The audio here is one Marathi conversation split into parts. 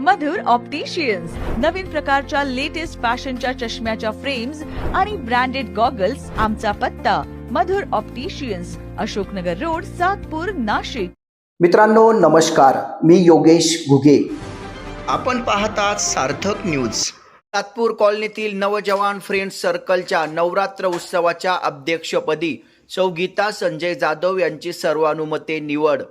मधुर ऑप्टिशियन्स नवीन प्रकारच्या लेटेस्ट फॅशनच्या चष्म्याच्या फ्रेम्स आणि ब्रँडेड गॉगल्स आमचा पत्ता. Madhur opticians Ashoknagar road Satpur Nashik. मित्रांनो नमस्कार. मी योगेश घुगे. आपण पाहतात सार्थक न्यूज सातपूर कॉलनीतील नवजवान फ्रेंड्स सर्कलच्या नवरात्र उत्सवाच्या अध्यक्षपदी सौ गीता संजय जाधव यांची सर्वानुमते निवड.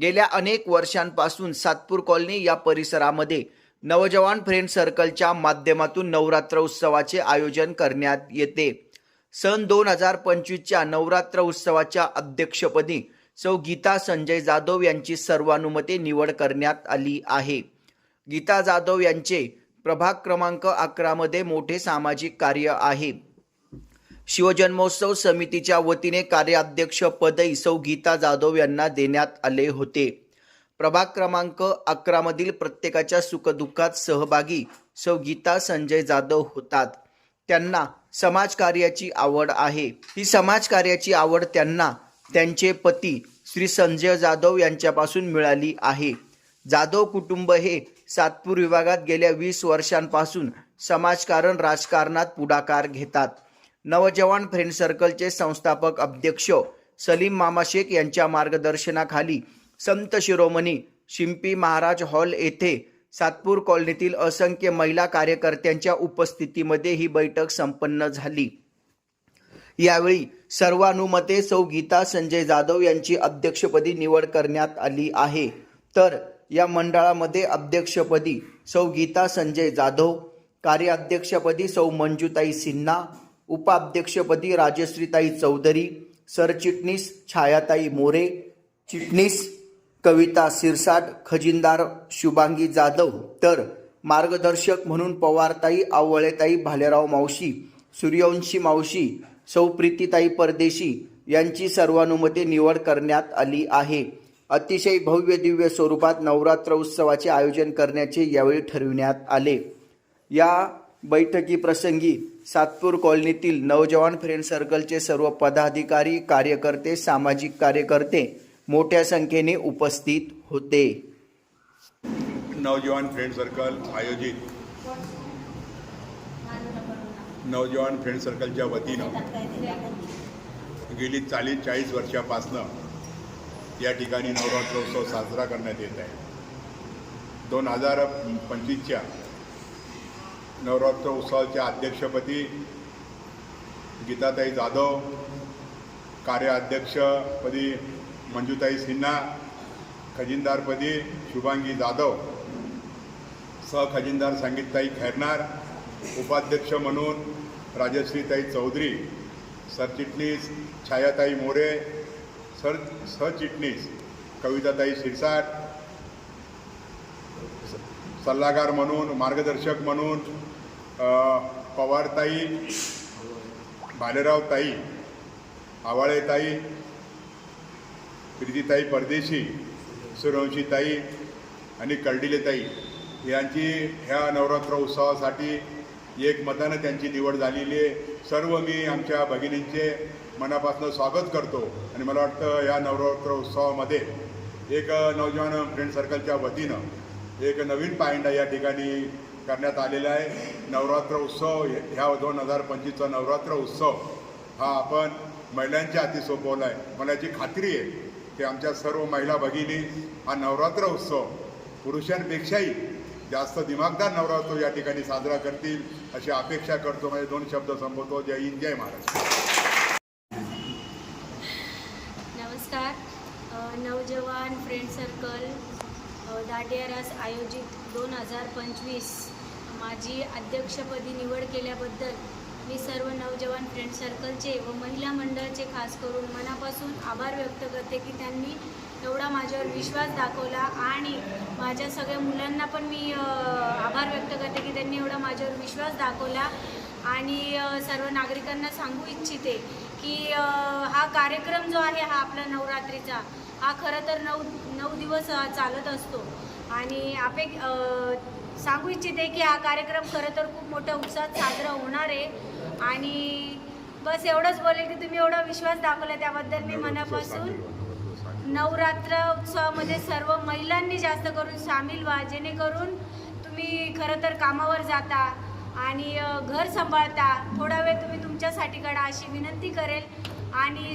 गेल्या अनेक वर्षांपासून सातपूर कॉलनी या परिसरामध्ये नवजवान फ्रेंड सर्कलच्या माध्यमातून नवरात्र उत्सवाचे आयोजन करण्यात येते. सन दोन हजार पंचवीसच्या नवरात्र उत्सवाच्या अध्यक्षपदी सौ गीता संजय जाधव यांची सर्वानुमते निवड करण्यात आली आहे. गीता जाधव यांचे प्रभाग क्रमांक अकरामध्ये मोठे सामाजिक कार्य आहे. शिवजन्मोत्सव समितीच्या वतीने कार्याध्यक्ष पदही सौ गीता जाधव यांना देण्यात आले होते. प्रभाग क्रमांक अकरामधील प्रत्येकाच्या सुखदुःखात सहभागी सौ गीता संजय जाधव होतात. त्यांना समाजकार्याची आवड आहे. ही समाजकार्याची आवड त्यांना त्यांचे पती श्री संजय जाधव यांच्यापासून मिळाली आहे. जाधव कुटुंब हे सातपूर विभागात गेल्या वीस वर्षांपासून समाजकारण राजकारणात पुढाकार घेतात. नवजवान फ्रेंड सर्कलचे संस्थापक अध्यक्ष सलीम मामा शेख यांच्या मार्गदर्शनाखाली संत शिरोमणी शिंपी महाराज हॉल येथे सातपूर कॉलनीतील असंख्य महिला कार्यकर्त्यांच्या उपस्थितीमध्ये ही बैठक संपन्न झाली. यावेळी सर्वानुमते सौ गीता संजय जाधव यांची अध्यक्षपदी निवड करण्यात आली आहे. तर या मंडळामध्ये अध्यक्षपदी सौ गीता संजय जाधव कार्याध्यक्षपदी सौ मंजुताई सिन्हा उपाध्यक्षपदी राजश्रीताई चौधरी सरचिटणीस छायाताई मोरे चिटणीस कविता सिरसाट खजिनदार शुभांगी जाधव तर मार्गदर्शक म्हणून पवारताई आवळेताई भालेराव मावशी सूर्यवंशी मावशी सौप्रीतीताई परदेशी यांची सर्वानुमते निवड करण्यात आली आहे. अतिशय भव्य दिव्य स्वरूपात नवरात्र उत्सवाचे आयोजन करण्याचे यावेळी ठरविण्यात आले. या बैठकीप्रसंगी सातपूर कॉलनीतील नवजवान फ्रेंड सर्कलचे सर्व पदाधिकारी कार्यकर्ते सामाजिक कार्यकर्ते मोठ्या संख्येने उपस्थित होते. नवजवान फ्रेंड सर्कल आयोजित. नवजवान फ्रेंड सर्कलच्या वतीनं गेली चाळीस चाळीस वर्षापासनं या ठिकाणी नवरात्रोत्सव साजरा करण्यात येत आहे. दोन हजार पंचवीसच्या नवरात्र उत्सवाच्या अध्यक्षपदी गीताताई जाधव कार्याध्यक्षपदी मंजुताई सिन्हा खजिनदारपदी शुभांगी जाधव सहखजिनदार संगीतताई खैरनार उपाध्यक्ष म्हणून राजश्रीताई चौधरी सरचिटणीस छायाताई मोरे सर सहचिटणीस कविताताई शिरसाट स- सल्लागार म्हणून मार्गदर्शक म्हणून पवारताई भालेरावताई आवाळेताई प्रीतीताई परदेशी सूर्यवंशीताई आणि कर्डिलेताई यांची ह्या नवरात्र उत्सवासाठी एक मतानं त्यांची निवड झालेली आहे. सर्व मी आमच्या भगिनींचे मनापासून स्वागत करतो आणि मला वाटतं या नवरात्र उत्सवामध्ये एक नवजवान फ्रेंड सर्कलच्या वतीनं एक नवीन पायंडा या ठिकाणी करण्यात आलेला आहे. नवरात्र उत्सव ह्या दोन हजार पंचवीसचा नवरात्र उत्सव हा आपण महिलांच्या हाती सोपवला आहे मला याची खात्री आहे की आमच्या सर्व महिला भगिनी हा नवरात्र उत्सव पुरुषांपेक्षाही जास्त दिमागदार नवरात्र या ठिकाणी साजरा करतील अशी अपेक्षा करतो. म्हणजे दोन शब्द संबोधतो जय हिंद जय महाराष्ट्र. नमस्कार. नवजवान फ्रेंड सर्कल अ, आयोजित दोन हजार पंचवीस माझी अध्यक्षपदी निवड केल्याबद्दल मी सर्व नवजवान फ्रेंड सर्कलचे व महिला मंडळाचे खास करून मनापासून आभार व्यक्त करते की त्यांनी एवढा माझ्यावर विश्वास दाखवला आणि माझ्या सगळ्या मुलांना पण मी आभार व्यक्त करते की त्यांनी एवढा माझ्यावर विश्वास दाखवला. आणि सर्व नागरिकांना सांगू इच्छिते की हा कार्यक्रम जो आहे हा आपला नवरात्रीचा हा खरं तर नऊ नऊ दिवस चालत असतो. आणि आपे सांगू इच्छिते की हा कार्यक्रम खरं तर खूप मोठ्या उत्साहात साजरा होणार आहे. आणि बस एवढंच बोलेल की तुम्ही एवढा विश्वास दाखवला त्याबद्दल मी मनापासून नवरात्र उत्सवामध्ये सर्व महिलांनी जास्त करून सामील व्हा जेणेकरून तुम्ही खरं तर कामावर जाता आणि घर सांभाळता. थोडा वेळ तुम्ही तुमच्यासाठी काढा अशी विनंती करेल. आणि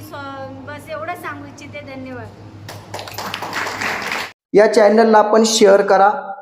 बस एवढं सांगू इच्छिते. धन्यवाद. या चॅनलला आपण शेअर करा.